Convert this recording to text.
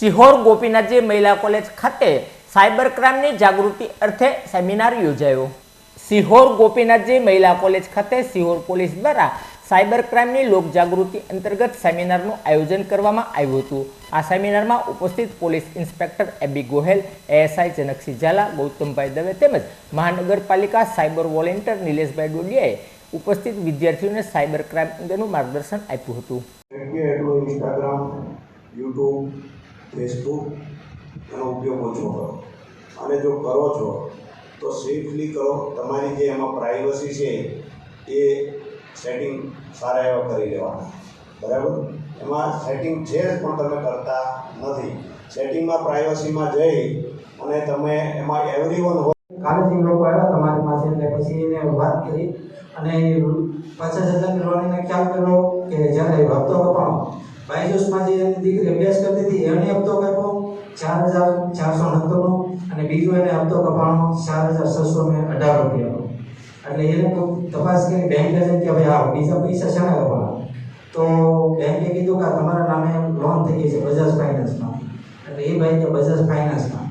સિહોર ગોપીનાથજી મહિલા કોલેજ ખાતે સાયબર ક્રાઇમની જાગૃતિ અર્થે સેમિનાર યોજાયો. સિહોર ગોપીનાથજી મહિલા કોલેજ ખાતે સિહોર પોલીસ દ્વારા સાયબર ક્રાઇમની લોકજાગૃતિ અંતર્ગત સેમિનારનું આયોજન કરવામાં આવ્યું હતું. આ સેમિનારમાં ઉપસ્થિત police inspector AB Gohil, ASI Janaksinh Zala, ગૌતમભાઈ દવે તેમજ મહાનગરપાલિકા સાયબર વોલેન્ટિયર નિલેશભાઈ ડોડિયાએ ઉપસ્થિત વિદ્યાર્થીઓને સાયબર ક્રાઇમ અંગેનું માર્ગદર્શન આપ્યું હતું. યુટ્યુબ ફેસબુક એનો ઉપયોગ ઓછો કરો. અને જો કરો છો, તો સેફલી કરો. તમારી જે એમાં પ્રાઇવસી છે, એ સેટિંગ સારા એવા કરી લેવાના. બરાબર? એમાં સેટિંગ છે જ પણ તમે કરતા નથી. સેટિંગમાં પ્રાઇવસીમાં જઈ અને તમે એમાં એવરી વન હોય કાલેથી લોકો આવ્યા તમારી પાસે, એટલે પછી એને વાત કરી અને પચાસ હજાર કરવાની ખ્યાલ કર્યો કે જ્યારે હપ્તો કપાણો બાયજુસમાં જે એની દીકરી અભ્યાસ કરતી હતી એને હપ્તો કાપ્યો ચાર હજાર ચારસો નવ્વાણું અને બીજો એને હપ્તો કપાણો ચાર હજાર છસો ને અઢાર રૂપિયાનો. એટલે એને તો તપાસ કરી બેંકે જઈને કે ભાઈ આ બીજા પૈસા શાને કપાણા તો બેંકે કીધું કે તમારા નામે લોન થઈ ગઈ છે બજાજ ફાઇનાન્સમાં એટલે એ ભાઈ કે બજાજ ફાઇનાન્સમાં